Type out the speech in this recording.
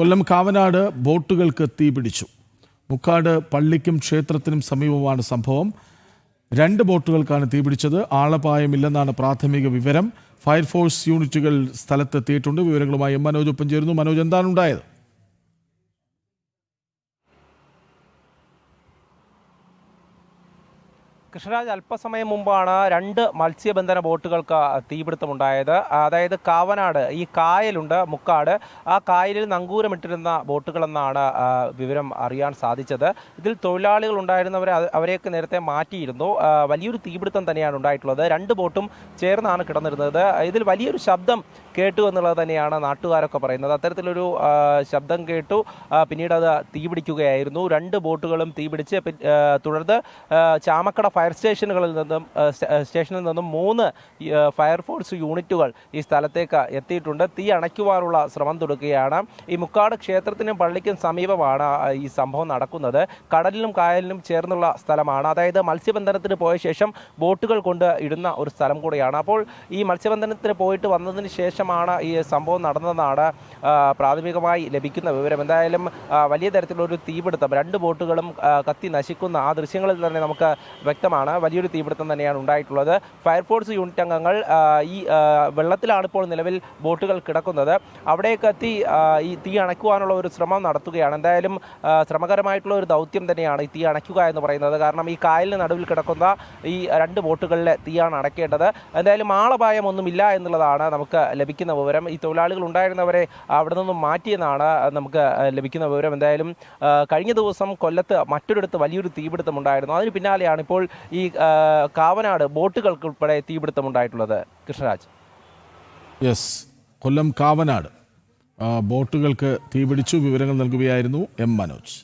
കൊല്ലം കാവനാട് ബോട്ടുകൾക്ക് തീപിടിച്ചു മുക്കാട് പള്ളിക്കും ക്ഷേത്രത്തിനും സമീപമാണ് സംഭവം. രണ്ട് ബോട്ടുകൾക്കാണ് തീപിടിച്ചത് ആളപായമില്ലെന്നാണ് പ്രാഥമിക വിവരം. ഫയർഫോഴ്സ് യൂണിറ്റുകൾ സ്ഥലത്തെത്തിയിട്ടുണ്ട്. വിവരങ്ങളുമായി മനോജ് ഒപ്പം ചേരുന്നു. മനോജ് എന്താണ് ഉണ്ടായത്? കൃഷ്ണരാജ് അല്പസമയം മുമ്പാണ് രണ്ട് മത്സ്യബന്ധന ബോട്ടുകൾക്ക് തീപിടുത്തമുണ്ടായത്. അതായത് കാവനാട് ഈ കായലുണ്ട് മുക്കാട്. ആ കായലിൽ നങ്കൂരമിട്ടിരുന്ന ബോട്ടുകളെന്നാണ് വിവരം അറിയാൻ സാധിച്ചത്. ഇതിൽ തൊഴിലാളികൾ ഉണ്ടായിരുന്നവരെ അവരെയൊക്കെ നേരത്തെ മാറ്റിയിരുന്നു. വലിയൊരു തീപിടുത്തം തന്നെയാണ് ഉണ്ടായിട്ടുള്ളത്. രണ്ട് ബോട്ടും ചേർന്നാണ് കിടന്നിരുന്നത്. ഇതിൽ വലിയൊരു ശബ്ദം കേട്ടു എന്നുള്ളത് തന്നെയാണ് നാട്ടുകാരൊക്കെ പറയുന്നത്. അത്തരത്തിലൊരു ശബ്ദം കേട്ടു പിന്നീട് അത് തീപിടിക്കുകയായിരുന്നു. രണ്ട് ബോട്ടുകളും തീപിടിച്ച് തുടർന്ന് ചാമക്കട ഫയർ സ്റ്റേഷനുകളിൽ നിന്നും സ്റ്റേഷനിൽ നിന്നും മൂന്ന് ഫയർഫോഴ്സ് യൂണിറ്റുകൾ ഈ സ്ഥലത്തേക്ക് എത്തിയിട്ടുണ്ട്. തീ അണയ്ക്കുവാനുള്ള ശ്രമം തുടക്കുകയാണ് ഈ മുക്കാട് ക്ഷേത്രത്തിനും പള്ളിക്കും സമീപമാണ് ഈ സംഭവം നടക്കുന്നത്. കടലിലും കായലിനും ചേർന്നുള്ള സ്ഥലമാണ്. അതായത് മത്സ്യബന്ധനത്തിന് പോയ ശേഷം ബോട്ടുകൾ കൊണ്ട് ഇടുന്ന ഒരു സ്ഥലം കൂടിയാണ്. അപ്പോൾ ഈ മത്സ്യബന്ധനത്തിന് പോയിട്ട് വന്നതിന് ശേഷമാണ് ഈ സംഭവം നടന്നതെന്നാണ് പ്രാഥമികമായി ലഭിക്കുന്ന വിവരം. എന്തായാലും വലിയ തരത്തിലൊരു തീപിടുത്തം രണ്ട് ബോട്ടുകളും കത്തി നശിക്കുന്ന ആ ദൃശ്യങ്ങളിൽ തന്നെ നമുക്ക് വ്യക്തമാണ് വലിയൊരു തീപിടുത്തം തന്നെയാണ് ഉണ്ടായിട്ടുള്ളത്. ഫയർഫോഴ്സ് യൂണിറ്റ് അംഗങ്ങൾ ഈ വെള്ളത്തിലാണ് ഇപ്പോൾ നിലവിൽ ബോട്ടുകൾ കിടക്കുന്നത്. അവിടേക്ക് എത്തി ഈ തീ അണയ്ക്കുവാനുള്ള ഒരു ശ്രമം നടത്തുകയാണ്. എന്തായാലും ശ്രമകരമായിട്ടുള്ള ഒരു ദൗത്യം തന്നെയാണ് ഈ തീ അണയ്ക്കുക എന്ന് പറയുന്നത്. കാരണം ഈ കായലിന് നടുവിൽ കിടക്കുന്ന ഈ രണ്ട് ബോട്ടുകളിലെ തീയാണ് അടയ്ക്കേണ്ടത് എന്തായാലും ആളപായം ഒന്നുമില്ല എന്നുള്ളതാണ് നമുക്ക് ലഭിക്കുന്ന വിവരം. ഈ തൊഴിലാളികൾ ഉണ്ടായിരുന്നവരെ അവിടെ നിന്നും മാറ്റിയെന്നാണ് നമുക്ക് ലഭിക്കുന്ന വിവരം. എന്തായാലും കഴിഞ്ഞ ദിവസം കൊല്ലത്ത് മറ്റൊരിടത്ത് വലിയൊരു തീപിടുത്തം ഉണ്ടായിരുന്നു. അതിന് പിന്നാലെയാണ് ഇപ്പോൾ ഈ കാവനാട് ബോട്ടുകൾക്ക് ഉൾപ്പെടെ തീപിടുത്തം ഉണ്ടായിട്ടുള്ളത് കൃഷ്ണരാജ്. യെസ് കൊല്ലം കാവനാട്. ബോട്ടുകൾക്ക് തീപിടിച്ചു വിവരങ്ങൾ നൽകുകയായിരുന്നു എം മനോജ്.